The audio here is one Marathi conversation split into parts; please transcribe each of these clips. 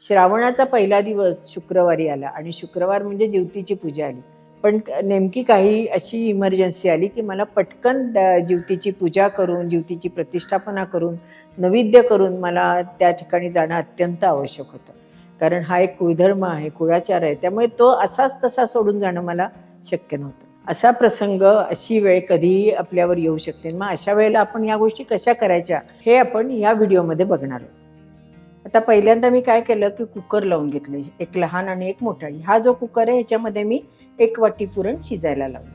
श्रावणाचा पहिला दिवस शुक्रवारी आला आणि शुक्रवार म्हणजे ज्योतीची पूजा आली. पण नेमकी काही अशी इमर्जन्सी आली की मला पटकन द- ज्योतीची पूजा करून ज्योतीची प्रतिष्ठापना करून नैवेद्य करून मला त्या ठिकाणी जाणं अत्यंत आवश्यक होतं. कारण हा एक कुळधर्म आहे कुळाचार आहे. त्यामुळे तो असाच तसा सोडून जाणं मला शक्य नव्हतं. असा प्रसंग अशी वेळ कधीही आपल्यावर येऊ शकते? मग अशा वेळेला आपण या गोष्टी कशा करायच्या हे आपण या व्हिडिओमध्ये बघणार आहोत. आता पहिल्यांदा मी काय केलं की कुकर लावून घेतले. एक लहान आणि एक मोठा. हा जो कुकर आहे ह्याच्यामध्ये मी एक वाटी पुरण शिजायला लावलं.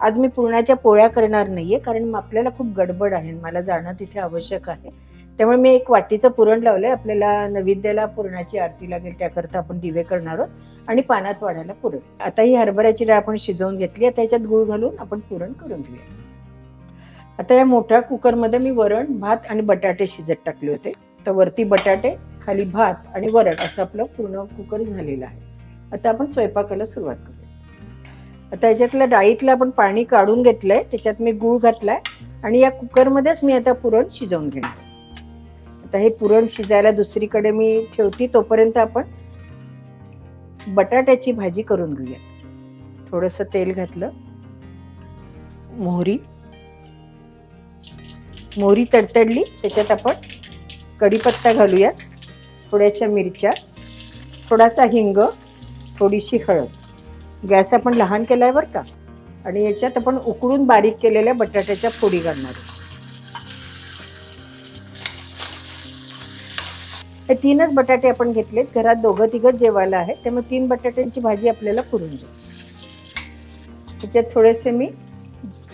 आज मी पुरणाच्या पोळ्या करणार नाहीये कारण आपल्याला खूप गडबड आहे मला जाणं तिथे आवश्यक आहे. त्यामुळे मी एक वाटीचं पुरण लावलंय. आपल्याला नैवेद्याला पुरणाची आरती लागेल त्याकरता आपण दिवे करणार आहोत आणि पानात वाढायला पुरण. आता ही हरभऱ्याची डाळ आपण शिजवून घेतली आता त्याच्यात गुळ घालून आपण पुरण करून घेऊया. आता या मोठ्या कुकरमध्ये मी वरण भात आणि बटाटे शिजत टाकले होते. तर वरती बटाटे खाली भात आणि वरण असं आपलं पूर्ण कुकर झालेलं आहे. आता आपण स्वयंपाकाला सुरुवात करू आता याच्यातल्या डाळीतलं आपण पाणी काढून घेतलंय त्याच्यात मी गूळ घातलाय आणि या कुकरमध्येच मी आता पुरण शिजवून घेणार आता हे पुरण शिजायला दुसरीकडे मी ठेवते तोपर्यंत आपण बटाट्याची भाजी करून घेऊया थोडंसं तेल घातलं. मोहरी. मोहरी तडतडली त्याच्यात आपण कढीपत्ता घालूया थोड्याशा मिरच्या थोडासा हिंग थोडीशी हळद. गॅस आपण लहान केला आहे बरं का? आणि याच्यात आपण उकळून बारीक केलेल्या बटाट्याच्या फोडी घालणार हे तीनच बटाटे आपण घेतलेत. घरात दोघं तिघं जेवायला आहे त्यामुळे तीन बटाट्यांची भाजी आपल्याला पुरून जाईल त्याच्यात थोडेसे मी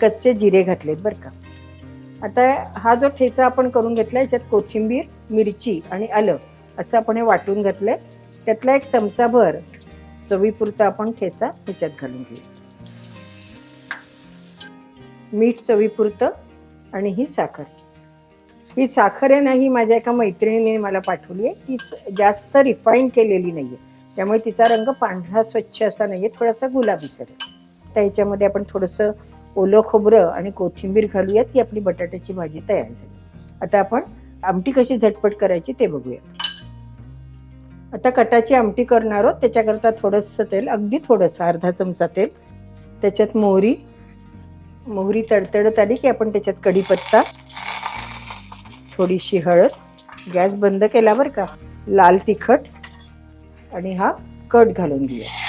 कच्चे जिरे घातलेत बरं का? आता हा जो ठेचा आपण करून घेतला याच्यात कोथिंबीर मिरची आणि आलं असं आपण हे वाटून घातलंय. त्यातला एक चमचाभर चवीपुरता आपण ठेचा ह्याच्यात घालून घेऊ. मीठ चवीपुरतं आणि ही साखर. ही साखर आहे ना ही माझ्या एका मैत्रिणीने मला पाठवली आहे. ती जास्त रिफाईन केलेली नाही आहे त्यामुळे तिचा रंग पांढरा स्वच्छ असा नाही आहे थोडासा गुलाबीसर आहे. त्याच्यामध्ये आपण थोडंसं ओलं खोबरं आणि कोथिंबीर घालूयात की आपली बटाट्याची भाजी तयार झाली. आता आपण आमटी कशी झटपट करायची ते बघूया आता कटाची आमटी करणार आहोत त्याच्याकरता थोडंसं तेल अगदी थोडंसं अर्धा चमचा तेल. त्याच्यात मोहरी मोहरी तडतडत आली की आपण त्याच्यात कढीपत्ता थोडीशी हळद गॅस बंद केला बरं का लाल तिखट आणि हा कट घालून घेऊया.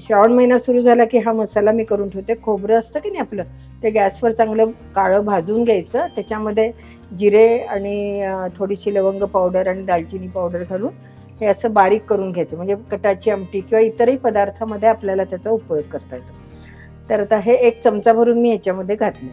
श्रावण महिना सुरू झाला की हा मसाला मी करून ठेवते. खोबरं असतं की नाही आपलं? ते गॅसवर चांगलं काळं भाजून घ्यायचं. त्याच्यामध्ये जिरे आणि थोडीशी लवंग पावडर आणि दालचिनी पावडर घालून हे असं बारीक करून घ्यायचं. म्हणजे कटाची आमटी किंवा इतरही पदार्थामध्ये आपल्याला त्याचा उपयोग करता येतो. तर आता हे एक चमचा भरून मी याच्यामध्ये घातले.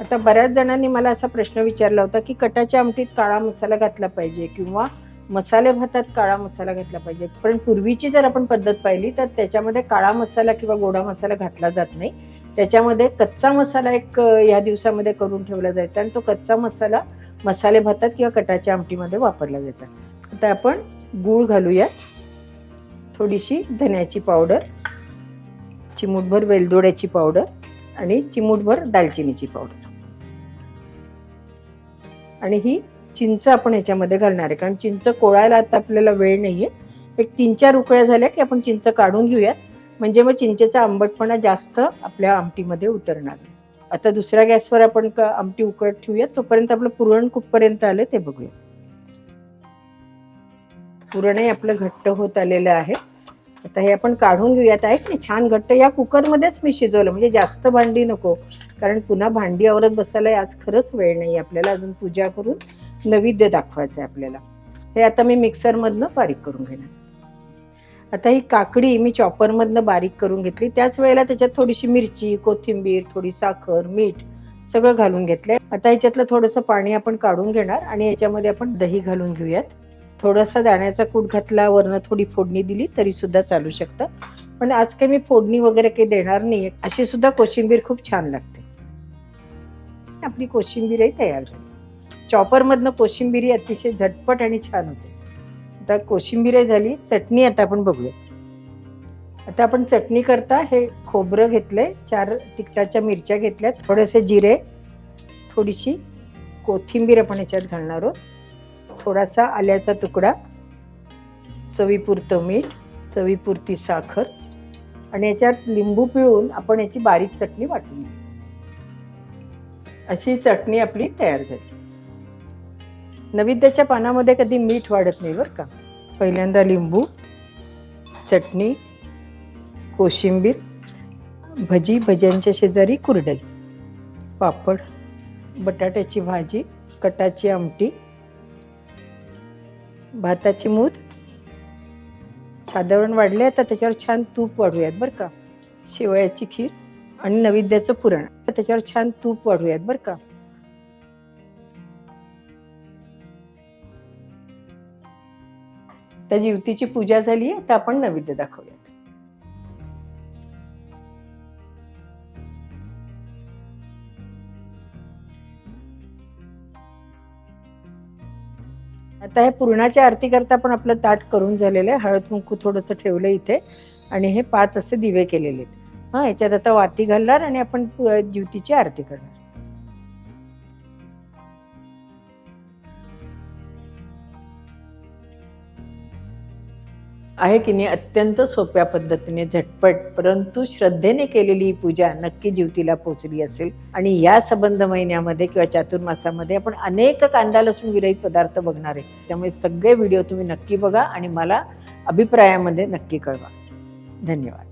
आता बऱ्याच जणांनी मला असा प्रश्न विचारला होता की कटाच्या आमटीत काळा मसाला घातला पाहिजे किंवा मसाले भातात काळा मसाला घातला पाहिजे. पण पूर्वीची जर आपण पद्धत पाहिली तर त्याच्यामध्ये काळा मसाला किंवा गोडा मसाला घातला जात नाही. त्याच्यामध्ये कच्चा मसाला एक या दिवसामध्ये करून ठेवला जायचा आणि तो कच्चा मसाला मसाले भातात किंवा कटाच्या आमटीमध्ये वापरला जायचा. आता आपण गूळ घालूया थोडीशी धन्याची पावडर चिमूटभर वेलदोड्याची पावडर आणि चिमूटभर दालचिनीची पावडर. आणि ही चिंच आपण ह्याच्यामध्ये घालणार आहे. कारण चिंच कोळायला आता आपल्याला वेळ नाहीये. एक तीन चार उकळ्या झाल्या की आपण चिंच काढून घेऊयात. म्हणजे मग चिंचेचा आंबटपणा जास्त आपल्या आमटीमध्ये उतरणार. आता दुसऱ्या गॅसवर आपण आमटी उकळत ठेवूयात. तोपर्यंत आपलं पुरण कुठपर्यंत आलं ते बघूया पुरणही आपलं घट्ट होत आलेलं आहे. आता हे आपण काढून घेऊयात. आहे की छान घट्ट. या कुकरमध्येच मी शिजवलं. म्हणजे जास्त भांडी नको. कारण पुन्हा भांडी आवरत बसायला आज खरंच वेळ नाही आपल्याला अजून पूजा करून नैवेद्य दाखवायचं आहे आपल्याला. हे आता मी मिक्सरमधनं बारीक करून घेणार. आता ही काकडी मी चॉपरमधनं बारीक करून घेतली. त्याच वेळेला त्याच्यात थोडीशी मिरची कोथिंबीर थोडी साखर मीठ सगळं घालून घेतलंय. आता ह्याच्यातलं थोडंसं पाणी आपण काढून घेणार आणि याच्यामध्ये आपण दही घालून घेऊयात. थोडासा दाण्याचा कूट घातला वरनं थोडी फोडणी दिली तरी सुद्धा चालू शकतं. पण आज काही मी फोडणी वगैरे काही देणार नाही अशी सुद्धा कोशिंबीर खूप छान लागते. आपली कोशिंबीरही तयार झाली. चॉपरमधनं कोशिंबिरी अतिशय झटपट आणि छान होते. आता कोशिंबीर झाली चटणी आता आपण बघूया. आता आपण चटणी करता हे खोबरं घेतलंय चार तिखटाच्या मिरच्या घेतल्यात थोडेसे जिरे थोडीशी कोथिंबीर आपण याच्यात घालणार आहोत. थोडासा आल्याचा तुकडा चवीपुरतं मीठ चवीपुरती साखर आणि याच्यात लिंबू पिळून आपण याची बारीक चटणी वाटून अशी चटणी आपली तयार झाली. नैवेद्याच्या पानामध्ये कधी मीठ वाढत नाही बरं का. पहिल्यांदा लिंबू चटणी कोशिंबीर भजी भज्यांच्या शेजारी कुरडल पापड बटाट्याची भाजी कटाची आमटी भाताची मूद. साधारण वाढले आता त्याच्यावर छान तूप वाढूयात बरं का. शेवयाची खीर आणि नैवेद्याचं पुरण. त्याच्यावर छान तूप वाढूयात बरं का. आता जीवतीची पूजा झाली आहे आता आपण नैवेद्य दाखवूयात. आता हे पुरणाच्या आरती करता पण आपलं ताट करून झालेलं आहे. हळद कुंकू थोडंसं ठेवलं इथे. आणि हे पाच असे दिवे केलेले आहेत. हा याच्यात आता वाती घालणार आणि आपण ज्युतीची आरती करणार. आहे की नाही अत्यंत सोप्या पद्धतीने झटपट परंतु श्रद्धेने केलेली ही पूजा नक्की जीवतीला पोचली असेल. आणि या संबंध महिन्यामध्ये किंवा चातुर्मासामध्ये आपण अनेक कांदा लसूण विरहित पदार्थ बघणार आहे. त्यामुळे सगळे व्हिडिओ तुम्ही नक्की बघा आणि मला अभिप्रायामध्ये नक्की कळवा. धन्यवाद.